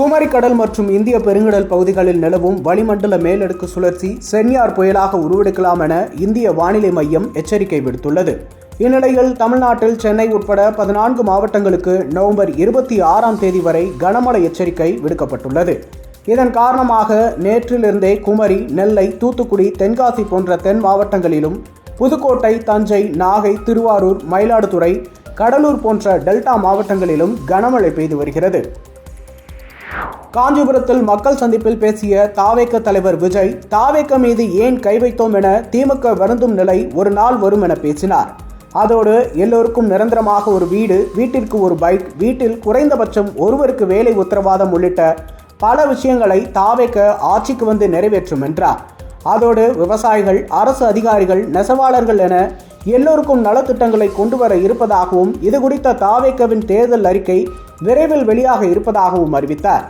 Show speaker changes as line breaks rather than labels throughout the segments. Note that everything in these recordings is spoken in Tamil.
குமரிக்கடல் மற்றும் இந்திய பெருங்கடல் பகுதிகளில் நிலவும் வளிமண்டல மேலடுக்கு சுழற்சி சென்யார் புயலாக உருவெடுக்கலாம் என இந்திய வானிலை மையம் எச்சரிக்கை விடுத்துள்ளது. இந்நிலையில் தமிழ்நாட்டில் சென்னை உட்பட பதினான்கு மாவட்டங்களுக்கு நவம்பர் இருபத்தி ஆறாம் தேதி வரை கனமழை எச்சரிக்கை விடுக்கப்பட்டுள்ளது. இதன் காரணமாக நேற்றிலிருந்தே குமரி நெல்லை தூத்துக்குடி தென்காசி போன்ற தென் மாவட்டங்களிலும் புதுக்கோட்டை தஞ்சை நாகை திருவாரூர் மயிலாடுதுறை கடலூர் போன்ற டெல்டா மாவட்டங்களிலும் கனமழை பெய்து வருகிறது. காஞ்சிபுரத்தில் மக்கள் சந்திப்பில் பேசிய தாவேக்க தலைவர் விஜய் தாவேக்க மீது ஏன் கை வைத்தோம் என திமுக வருந்தும் நிலை ஒரு நாள் வரும் என பேசினார். அதோடு எல்லோருக்கும் நிரந்தரமாக ஒரு வீடு வீட்டிற்கு ஒரு பைக் வீட்டில் குறைந்தபட்சம் ஒருவருக்கு வேலை உத்தரவாதம் உள்ளிட்ட பல விஷயங்களை தாவேக்க ஆட்சிக்கு வந்து நிறைவேற்றும் என்றார். அதோடு விவசாயிகள் அரசு அதிகாரிகள் நெசவாளர்கள் என எல்லோருக்கும் நலத்திட்டங்களை கொண்டு வர இருப்பதாகவும் இது குறித்த தாவேக்கவின் தேர்தல் அறிக்கை விரைவில் வெளியாக இருப்பதாகவும் அறிவித்தார்.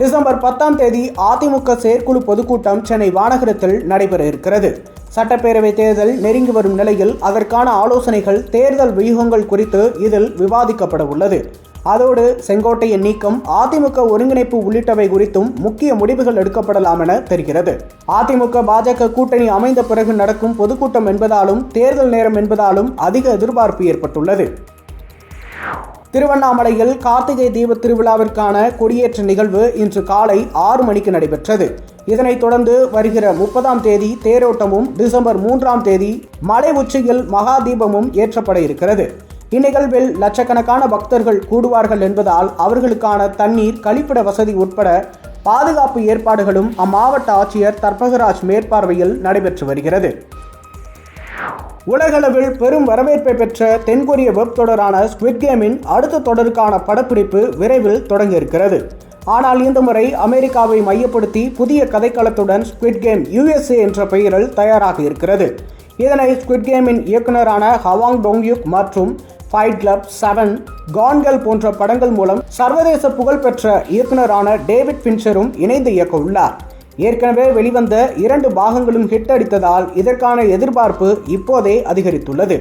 டிசம்பர் பத்தாம் தேதி அதிமுக செயற்குழு பொதுக்கூட்டம் சென்னை வானகரத்தில் நடைபெற இருக்கிறது. சட்டப்பேரவை தேர்தல் நெருங்கி வரும் நிலையில் அதற்கான ஆலோசனைகள் தேர்தல் வியூகங்கள் குறித்து இதில் விவாதிக்கப்பட உள்ளது. அதோடு செங்கோட்டையின் நீக்கம் அதிமுக ஒருங்கிணைப்பு உள்ளிட்டவை குறித்தும் முக்கிய முடிவுகள் எடுக்கப்படலாம் என தெரிகிறது. அதிமுக பாஜக கூட்டணி அமைந்த பிறகு நடக்கும் பொதுக்கூட்டம் என்பதாலும் தேர்தல் நேரம் என்பதாலும் அதிக எதிர்பார்ப்பு ஏற்பட்டுள்ளது. திருவண்ணாமலையில் கார்த்திகை தீப திருவிழாவிற்கான கொடியேற்ற நிகழ்வு இன்று காலை ஆறு மணிக்கு நடைபெற்றது. இதனைத் தொடர்ந்து வருகிற முப்பதாம் தேதி தேரோட்டமும் டிசம்பர் மூன்றாம் தேதி மலை உச்சியில் மகா தீபமும் ஏற்றப்பட இருக்கிறது. இந்நிகழ்வில் லட்சக்கணக்கான பக்தர்கள் கூடுவார்கள் என்பதால் அவர்களுக்கான தண்ணீர் கழிப்பிட வசதி உட்பட பாதுகாப்பு ஏற்பாடுகளும் அம்மாவட்ட ஆட்சியர் தர்பகராஜ் மேற்பார்வையில் நடைபெற்று வருகிறது. உலகளவில் பெரும் வரவேற்பை பெற்ற தென்கொரிய வெப் தொடரான ஸ்குவிட் கேமின் அடுத்த தொடருக்கான படப்பிடிப்பு விரைவில் தொடங்க இருக்கிறது ஆனால் இந்த முறை அமெரிக்காவை மையப்படுத்தி புதிய கதைக்களத்துடன் ஸ்குவிட் கேம் யுஎஸ்ஏ என்ற பெயரில் தயாராக இருக்கிறது. இதனை ஸ்குவிட் கேமின் இயக்குனரான ஹவாங் டோங்யுக் மற்றும் ஃபைட் கிளப் செவன் கான்கள் போன்ற படங்கள் மூலம் சர்வதேச புகழ்பெற்ற இயக்குனரான டேவிட் பின்ச்சரும் இணைந்து இயக்க உள்ளார் ஏற்கனவே வெளிவந்த இரண்டு பாகங்களும் ஹிட் அடித்ததால் இதற்கான எதிர்பார்ப்பு இப்போதே அதிகரித்துள்ளது.